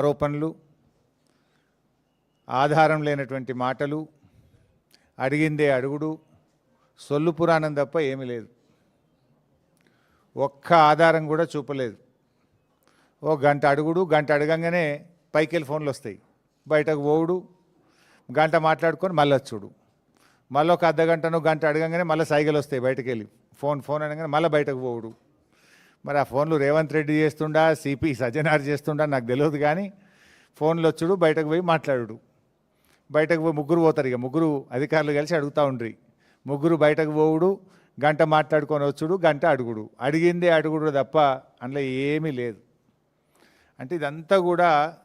ఆరోపణలు ఆధారం లేనటువంటి మాటలు అడిగిందే అడుగుడు సొల్లు పురాణం తప్ప ఏమీ లేదు. ఒక్క ఆధారం కూడా చూపలేదు. ఓ గంట అడుగుడు గంట అడగంగానే పైకెళ్ళి ఫోన్లు వస్తాయి. బయటకు పోవుడు గంట మాట్లాడుకొని మళ్ళీ వచ్చుడు. మళ్ళీ ఒక అర్ధ గంటను గంట అడగంగానే మళ్ళీ సైగలు వస్తాయి బయటకు వెళ్ళి ఫోన్ ఫోన్ అనగానే మళ్ళీ బయటకు పోవుడు. మరి ఆ ఫోన్లు రేవంత్ రెడ్డి చేస్తుండా సిపి సజ్జనార్ చేస్తుండా నాకు తెలియదు కానీ ఫోన్లు వచ్చుడు బయటకు పోయి మాట్లాడుడు. బయటకు పోయి ముగ్గురు పోతారు ఇక. ముగ్గురు అధికారులు కలిసి అడుగుతూ ఉండ్రి. ముగ్గురు బయటకు పోవుడు గంట మాట్లాడుకొని వచ్చుడు గంట అడుగుడు. అడిగిందే అడుగుడు తప్ప అందులో ఏమీ లేదు. అంటే ఇదంతా కూడా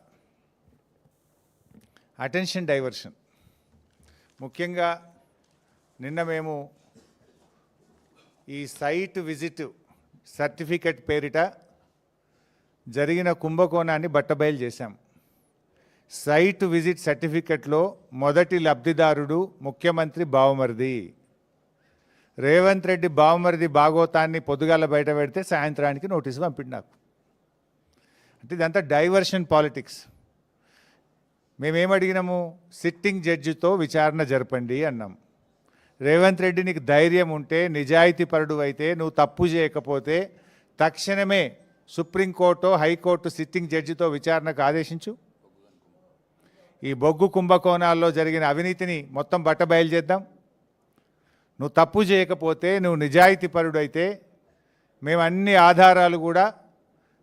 అటెన్షన్ డైవర్షన్. ముఖ్యంగా నిన్న మేము ఈ సైట్ విజిట్ సర్టిఫికెట్ పేరిట జరిగిన కుంభకోణాన్ని బట్టబయలు చేశాం. సైట్ విజిట్ సర్టిఫికెట్లో మొదటి లబ్ధిదారుడు ముఖ్యమంత్రి బావమరిది. రేవంత్ రెడ్డి బావమరిది భాగోతాన్ని పొద్దుగాల బయట పెడితే సాయంత్రానికి నోటీసు పంపిండు నాకు. అంటే ఇదంతా డైవర్షన్ పాలిటిక్స్. మేమేమడిగినాము సిట్టింగ్ జడ్జితో విచారణ జరపండి అన్నాం. రేవంత్ రెడ్డి నీకు ధైర్యం ఉంటే నిజాయితీ పరుడు అయితే నువ్వు తప్పు చేయకపోతే తక్షణమే సుప్రీంకోర్టు హైకోర్టు సిట్టింగ్ జడ్జితో విచారణకు ఆదేశించు. ఈ బొగ్గు కుంభకోణాల్లో జరిగిన అవినీతిని మొత్తం బట్టబయలు చేద్దాం. నువ్వు తప్పు చేయకపోతే నువ్వు నిజాయితీ పరుడు అయితే మేము అన్ని ఆధారాలు కూడా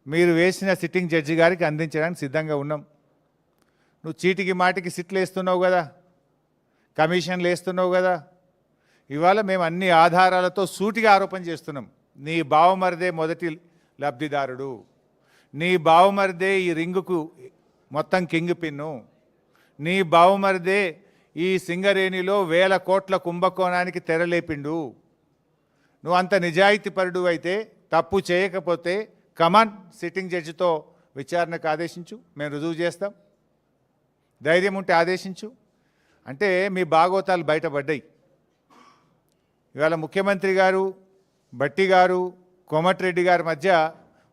మీరు వేసిన సిట్టింగ్ జడ్జి గారికి అందించడానికి సిద్ధంగా ఉన్నాం. నువ్వు చీటికి మాటికి సిట్లు వేస్తున్నావు కదా కమిషన్లు వేస్తున్నావు కదా ఇవాళ మేము అన్ని ఆధారాలతో సూటిగా ఆరోపణ చేస్తున్నాం. నీ బావమరిదే మొదటి లబ్ధిదారుడు. నీ బావమరిదే ఈ రింగుకు మొత్తం కింగ్ పిన్ను. నీ బావమరిదే ఈ సింగరేణిలో వేల కోట్ల కుంభకోణానికి తెరలేపిండు. నువ్వు అంత నిజాయితీపరుడు అయితే తప్పు చేయకపోతే కమాన్ సిట్టింగ్ జడ్జితో విచారణకు ఆదేశించు. మేము రుజువు చేస్తాం. ధైర్యం ఉంటే ఆదేశించు. అంటే మీ భాగోతాలు బయటపడ్డాయి. ఇవాళ ముఖ్యమంత్రి గారు బట్టి గారు కోమటిరెడ్డి గారి మధ్య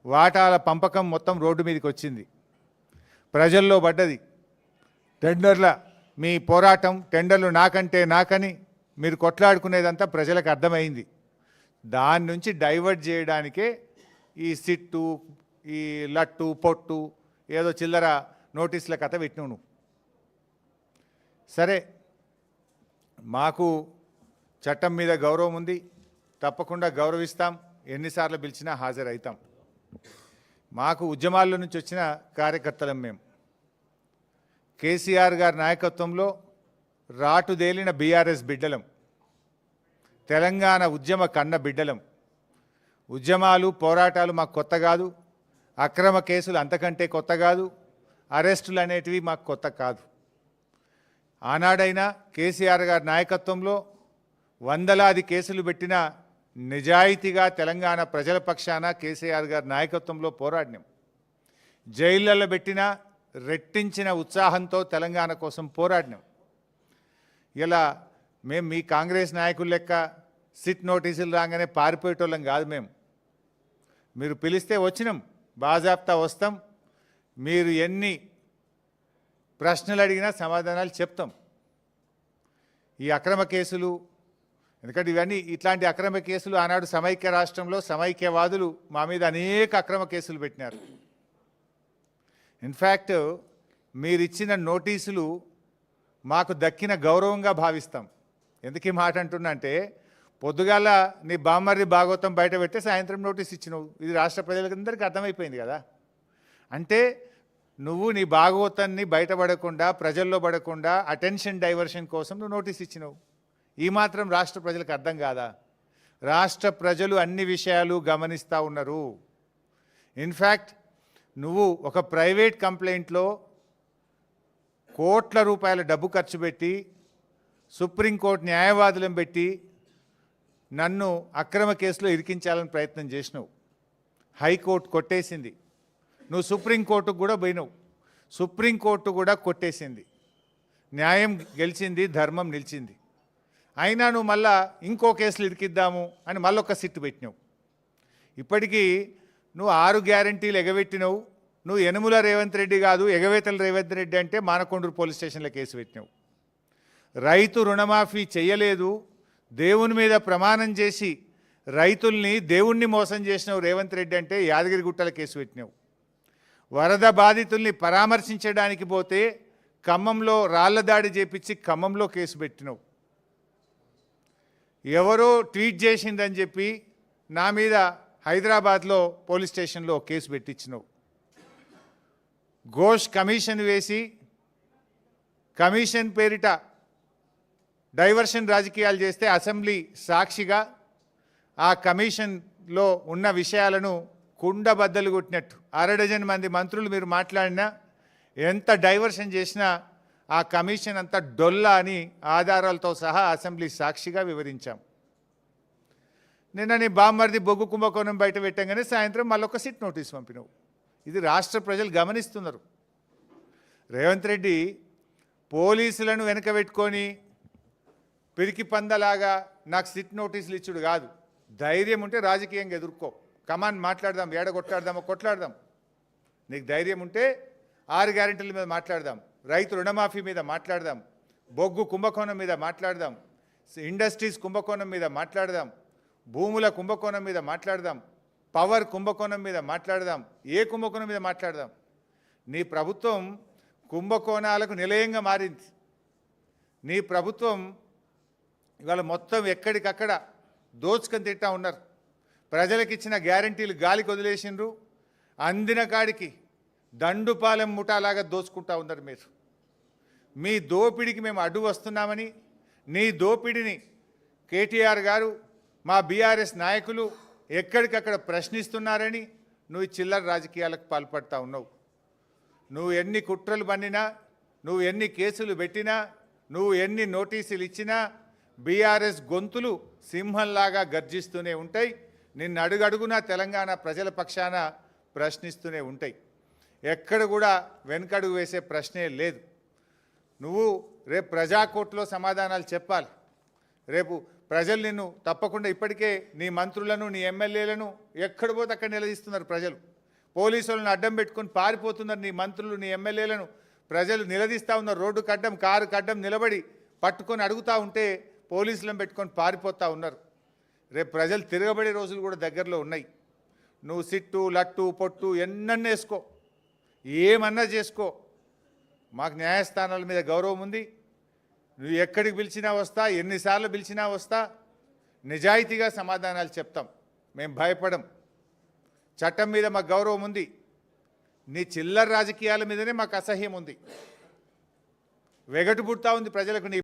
వాటాల పంపకం మొత్తం రోడ్డు మీదకి వచ్చింది. ప్రజల్లో పడ్డది. టెండర్ల మీ పోరాటం టెండర్లు నాకంటే నాకని మీరు కొట్లాడుకునేదంతా ప్రజలకు అర్థమైంది. దాని నుంచి డైవర్ట్ చేయడానికే ఈ సిట్టు ఈ లట్టు పొట్టు ఏదో చిల్లర నోటీసుల కథ పెట్టినావు సరే మాకు చట్టం మీద గౌరవం ఉంది. తప్పకుండా గౌరవిస్తాం. ఎన్నిసార్లు పిలిచినా హాజరవుతాం. మాకు ఉద్యమాల్లో నుంచి వచ్చిన కార్యకర్తలం మేము కేసీఆర్ గారి నాయకత్వంలో రాటుదేలిన బీఆర్ఎస్ బిడ్డలం. తెలంగాణ ఉద్యమ కన్న బిడ్డలం. ఉద్యమాలు పోరాటాలు మాకు కొత్త కాదు. అక్రమ కేసులు అంతకంటే కొత్త కాదు. అరెస్టులు అనేటివి మాకు కొత్త కాదు. ఆనాడైనా కేసీఆర్ గారి నాయకత్వంలో వందలాది కేసులు పెట్టిన నిజాయితీగా తెలంగాణ ప్రజల పక్షాన కేసీఆర్ గారి నాయకత్వంలో పోరాడినాం. జైళ్ళల్లో పెట్టిన రెట్టించిన ఉత్సాహంతో తెలంగాణ కోసం పోరాడినాం. ఇలా మేము మీ కాంగ్రెస్ నాయకులు లెక్క సిట్ నోటీసులు రాగానే పారిపోయేటోళ్ళం కాదు మేము మీరు పిలిస్తే వచ్చినాం బాజాబ్తా వస్తాం మీరు ఎన్ని ప్రశ్నలు అడిగినా సమాధానాలు చెప్తాం. ఈ అక్రమ కేసులు ఎందుకంటే ఇవన్నీ ఇట్లాంటి అక్రమ కేసులు ఆనాడు సమైక్య రాష్ట్రంలో సమైక్యవాదులు మా మీద అనేక అక్రమ కేసులు పెట్టినారు. ఇన్ఫ్యాక్ట్ మీరిచ్చిన నోటీసులు మాకు దక్కిన గౌరవంగా భావిస్తాం. ఎందుకు మాట అంటున్నా అంటే పొద్దుగాల నీ బామ్మర్రి భాగవతం బయట పెడితే సాయంత్రం నోటీస్ ఇచ్చినావు. ఇది రాష్ట్ర ప్రజలందరికీ అర్థమైపోయింది కదా. అంటే నువ్వు నీ భాగవతాన్ని బయటపడకుండా ప్రజల్లో పడకుండా అటెన్షన్ డైవర్షన్ కోసం నువ్వు నోటీస్ ఇచ్చినావు. ఈ మాత్రం రాష్ట్ర ప్రజలకు అర్థం కాదా? రాష్ట్ర ప్రజలు అన్ని విషయాలు గమనిస్తూ ఉన్నారు. ఇన్ఫ్యాక్ట్ నువ్వు ఒక ప్రైవేట్ కంప్లైంట్లో కోట్ల రూపాయల డబ్బు ఖర్చు పెట్టి సుప్రీంకోర్టు న్యాయవాదులను పెట్టి నన్ను అక్రమ కేసులో ఇరికించాలని ప్రయత్నం చేసినావు. హైకోర్టు కొట్టేసింది. నువ్వు సుప్రీంకోర్టుకు కూడా పోయినావు. సుప్రీంకోర్టు కూడా కొట్టేసింది. న్యాయం గెలిచింది ధర్మం నిలిచింది. అయినా నువ్వు మళ్ళా ఇంకో కేసులు ఇరికిద్దాము అని మళ్ళొక్క సిట్టు పెట్టినావు. ఇప్పటికీ నువ్వు ఆరు గ్యారంటీలు ఎగబెట్టినవు. నువ్వు యనుముల రేవంత్ రెడ్డి కాదు ఎగవేతల రేవంత్ రెడ్డి అంటే మానకొండూరు పోలీస్ స్టేషన్లో కేసు పెట్టినావు. రైతు రుణమాఫీ చేయలేదు దేవుని మీద ప్రమాణం చేసి రైతుల్ని దేవుణ్ణి మోసం చేసినావు రేవంత్ రెడ్డి అంటే యాదగిరిగుట్టల కేసు పెట్టినావు. వరద బాధితుల్ని పరామర్శించడానికి పోతే ఖమ్మంలో రాళ్ళ దాడి చేపించి ఖమ్మంలో కేసు పెట్టినావు. ఎవరో ట్వీట్ చేసిందని చెప్పి నా మీద హైదరాబాద్లో పోలీస్ స్టేషన్లో కేసు పెట్టించినావు. ఘోష్ కమిషన్ వేసి కమిషన్ పేరిట డైవర్షన్ రాజకీయాలు చేస్తే అసెంబ్లీ సాక్షిగా ఆ కమిషన్లో ఉన్న విషయాలను కుండబద్దలు కొట్టినట్టు. అర డజన్ మంది మంత్రులు మీరు మాట్లాడినా ఎంత డైవర్షన్ చేసినా ఆ కమిషన్ అంతా డొల్లా అని ఆధారాలతో సహా అసెంబ్లీ సాక్షిగా వివరించాం. నిన్న నీ బామ్మర్ది బొగ్గు కుంభకోణం బయట పెట్టంగానే సాయంత్రం మళ్ళొక సిట్ నోటీస్ పంపినావు. ఇది రాష్ట్ర ప్రజలు గమనిస్తున్నారు. రేవంత్ రెడ్డి పోలీసులను వెనక పెట్టుకొని పిరికి పందలాగా నాకు సిట్ నోటీసులు ఇచ్చుడు కాదు. ధైర్యం ఉంటే రాజకీయంగా ఎదుర్కో. కమాన్ మాట్లాడదాం ఏడ కొట్లాడదామో కొట్లాడదాం. నీకు ధైర్యం ఉంటే ఆరు గ్యారెంటీల మీద మాట్లాడదాం. రైతు రుణమాఫీ మీద మాట్లాడదాం బొగ్గు కుంభకోణం మీద మాట్లాడదాం ఇండస్ట్రీస్ కుంభకోణం మీద మాట్లాడదాం భూముల కుంభకోణం మీద మాట్లాడదాం పవర్ కుంభకోణం మీద మాట్లాడదాం ఏ కుంభకోణం మీద మాట్లాడదాం? నీ ప్రభుత్వం కుంభకోణాలకు నిలయంగా మారింది. నీ ప్రభుత్వం ఇవాళ మొత్తం ఎక్కడికక్కడ దోచుకొని తిట్టా ఉన్నారు. ప్రజలకు ఇచ్చిన గ్యారంటీలు గాలికి వదిలేసిండ్రు. అందిన కాడికి దండుపాలెం ముఠాలాగా దోచుకుంటా ఉన్నారు మీరు. మీ దోపిడికి మేము అడ్డు వస్తున్నామని నీ దోపిడిని కేటీఆర్ గారు మా బీఆర్ఎస్ నాయకులు ఎక్కడికక్కడ ప్రశ్నిస్తున్నారని నువ్వు చిల్లర రాజకీయాలకు పాల్పడతా ఉన్నావు. నువ్వు ఎన్ని కుట్రలు పన్నినా నువ్వు ఎన్ని కేసులు పెట్టినా నువ్వు ఎన్ని నోటీసులు ఇచ్చినా బీఆర్ఎస్ గొంతులు సింహంలాగా గర్జిస్తూనే ఉంటాయి. నిన్ను అడుగడుగునా తెలంగాణ ప్రజల పక్షాన ప్రశ్నిస్తూనే ఉంటాయి. ఎక్కడ కూడా వెనకడుగు వేసే ప్రశ్నే లేదు. నువ్వు రేపు ప్రజాకోర్టులో సమాధానాలు చెప్పాలి. రేపు ప్రజలు నిన్ను తప్పకుండా ఇప్పటికే నీ మంత్రులను నీ ఎమ్మెల్యేలను ఎక్కడ పోతే అక్కడ నిలదీస్తున్నారు ప్రజలు. పోలీసులను అడ్డం పెట్టుకొని పారిపోతున్నారు నీ మంత్రులు నీ ఎమ్మెల్యేలను. ప్రజలు నిలదీస్తూ ఉన్నారు రోడ్డు కడ్డం కారు కడ్డం నిలబడి పట్టుకొని అడుగుతూ ఉంటే పోలీసులను పెట్టుకొని పారిపోతూ ఉన్నారు. రేపు ప్రజలు తిరగబడే రోజులు కూడా దగ్గరలో ఉన్నాయి. నువ్వు సిట్టు లట్టు పొట్టు ఎన్నన్నా వేసుకో ఏమన్నా చేసుకో. మాకు న్యాయస్థానాల మీద గౌరవం ఉంది. నువ్వు ఎక్కడికి పిలిచినా వస్తా ఎన్నిసార్లు పిలిచినా వస్తా నిజాయితీగా సమాధానాలు చెప్తాం. మేము భయపడం. చట్టం మీద మాకు గౌరవం ఉంది. నీ చిల్లర రాజకీయాల మీదనే మాకు అసహ్యం ఉంది. వెగటు పుడతా ఉంది ప్రజలకు నీ